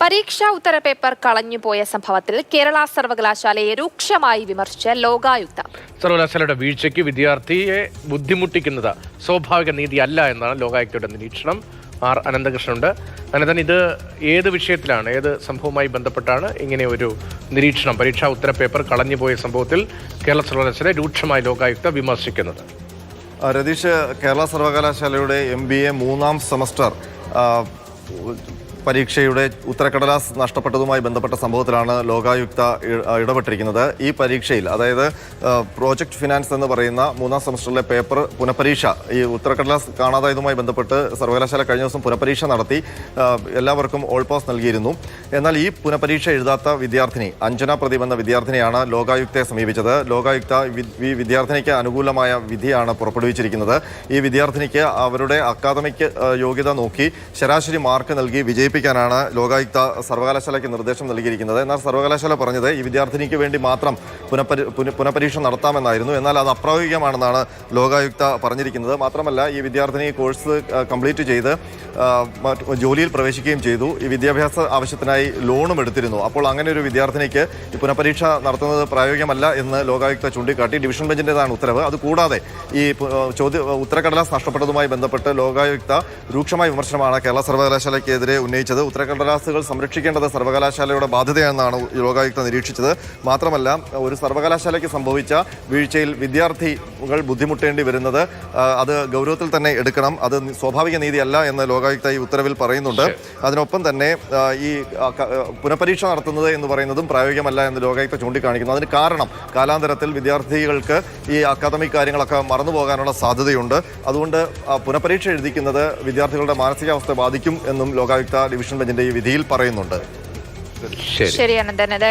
പരീക്ഷാ ഉത്തര പേപ്പർ കളഞ്ഞുപോയ സംഭവത്തിൽ കേരള സർവകലാശാലയെ രൂക്ഷമായി വിമർശിച്ച ലോകായുക്ത. സർവകലാശാലയുടെ വീഴ്ചയ്ക്ക് വിദ്യാർത്ഥിയെ ബുദ്ധിമുട്ടിക്കുന്നത് സ്വാഭാവിക നീതിയല്ല എന്നാണ് ലോകായുക്തയുടെ നിരീക്ഷണം. ആർ അനന്തകൃഷ്ണൻ ഉണ്ട് അനന്തൻ ഇത് ഏത് വിഷയത്തിലാണ് ഏത് സംഭവവുമായി ബന്ധപ്പെട്ടാണ് ഇങ്ങനെ ഒരു നിരീക്ഷണം പരീക്ഷാ ഉത്തര പേപ്പർ കളഞ്ഞുപോയ സംഭവത്തിൽ കേരള സർവകലാശാല രൂക്ഷമായി ലോകായുക്ത വിമർശിക്കുന്നത്? ആ, രതീഷ് കേരള സർവകലാശാലയുടെ എം ബി എ മൂന്നാം സെമസ്റ്റർ പരീക്ഷയുടെ ഉത്തരക്കടലാസ് നഷ്ടപ്പെട്ടതുമായി ബന്ധപ്പെട്ട സംഭവത്തിലാണ് ലോകായുക്ത ഇടപെട്ടിരിക്കുന്നത്. ഈ പരീക്ഷയിൽ അതായത് പ്രോജക്ട് ഫിനാൻസ് എന്ന് പറയുന്ന മൂന്നാം സെമസ്റ്ററിലെ പേപ്പർ പുനഃപരീക്ഷ ഈ ഉത്തരക്കടലാസ് കാണാതായതുമായി ബന്ധപ്പെട്ട് സർവകലാശാല കഴിഞ്ഞ ദിവസം പുനഃപരീക്ഷ നടത്തി എല്ലാവർക്കും ഓൾ പാസ് നൽകിയിരുന്നു. എന്നാൽ ഈ പുനഃപരീക്ഷ എഴുതാത്ത വിദ്യാർത്ഥിനി അഞ്ജന പ്രദീപ് എന്ന വിദ്യാർത്ഥിനിയാണ് ലോകായുക്തയെ സമീപിച്ചത്. ലോകായുക്ത ഈ വിദ്യാർത്ഥിനിക്ക് അനുകൂലമായ വിധിയാണ് പുറപ്പെടുവിച്ചിരിക്കുന്നത്. ഈ വിദ്യാർത്ഥിനിക്ക് അവരുടെ അക്കാദമിക് യോഗ്യത നോക്കി ശരാശരി മാർക്ക് നൽകി വിജയിപ്പിക്കാനാണ് ലോകായുക്ത സർവകലാശാലയ്ക്ക് നിർദ്ദേശം നൽകിയിരിക്കുന്നത്. എന്നാൽ സർവകലാശാല പറഞ്ഞത് ഈ വിദ്യാർത്ഥിനിക്ക് വേണ്ടി മാത്രം പുനഃപരി പുന- പുനഃപരീക്ഷ നടത്താമെന്നായിരുന്നു. എന്നാൽ അത് അപ്രായോഗികമാണെന്നാണ് ലോകായുക്ത പറഞ്ഞിരിക്കുന്നത്. മാത്രമല്ല ഈ വിദ്യാർത്ഥിനി കോഴ്സ് കംപ്ലീറ്റ് ചെയ്ത് ജോലിയിൽ പ്രവേശിക്കുകയും ചെയ്തു. ഈ വിദ്യാഭ്യാസ ആവശ്യത്തിനായി ലോണും എടുത്തിരുന്നു. അപ്പോൾ അങ്ങനെ ഒരു വിദ്യാർത്ഥിനിക്ക് ഈ പുനഃപരീക്ഷ നടത്തുന്നത് പ്രായോഗികമല്ല എന്ന് ലോകായുക്ത ചൂണ്ടിക്കാട്ടി ഡിവിഷൻ ബെഞ്ചിന്റെതാണ് ഉത്തരവ്. അതുകൂടാതെ ഈ ചോദ്യ ഉത്തരക്കടലാസ് നഷ്ടപ്പെട്ടതുമായി ബന്ധപ്പെട്ട് ലോകായുക്ത രൂക്ഷമായ വിമർശനമാണ് കേരള സർവകലാശാലയ്ക്കെതിരെ ഉന്നയിച്ചത് ഉത്തരക്കടലാസുകൾ സംരക്ഷിക്കേണ്ടത് സർവകലാശാലയുടെ ബാധ്യതയാണെന്നാണ് ലോകായുക്ത നിരീക്ഷിച്ചത്. മാത്രമല്ല ഒരു സർവകലാശാലയ്ക്ക് സംഭവിച്ച വീഴ്ചയിൽ വിദ്യാർത്ഥികൾ ബുദ്ധിമുട്ടേണ്ടി വരുന്നത് അത് ഗൗരവത്തിൽ തന്നെ എടുക്കണം. അത് സ്വാഭാവിക നീതിയല്ല എന്ന് ലോകായുക്ത ഈ ഉത്തരവിൽ പറയുന്നുണ്ട്. അതിനൊപ്പം തന്നെ ഈ പുനഃപരീക്ഷ നടത്തുന്നത് എന്ന് പറയുന്നതും പ്രായോഗികമല്ല എന്ന് ലോകായുക്ത ചൂണ്ടിക്കാണിക്കുന്നു. അതിന് കാരണം കാലാന്തരത്തിൽ വിദ്യാർത്ഥികൾക്ക് ഈ അക്കാദമിക് കാര്യങ്ങളൊക്കെ മറന്നുപോകാനുള്ള സാധ്യതയുണ്ട്. അതുകൊണ്ട് പുനഃപരീക്ഷ എഴുതിക്കുന്നത് വിദ്യാർത്ഥികളുടെ മാനസികാവസ്ഥ ബാധിക്കും എന്നും ലോകായുക്ത ഡിവിഷൻ ബെഞ്ചിന്റെ ഈ വിധിയിൽ പറയുന്നുണ്ട്. ശരി. ശരി അനന്തൻ അത്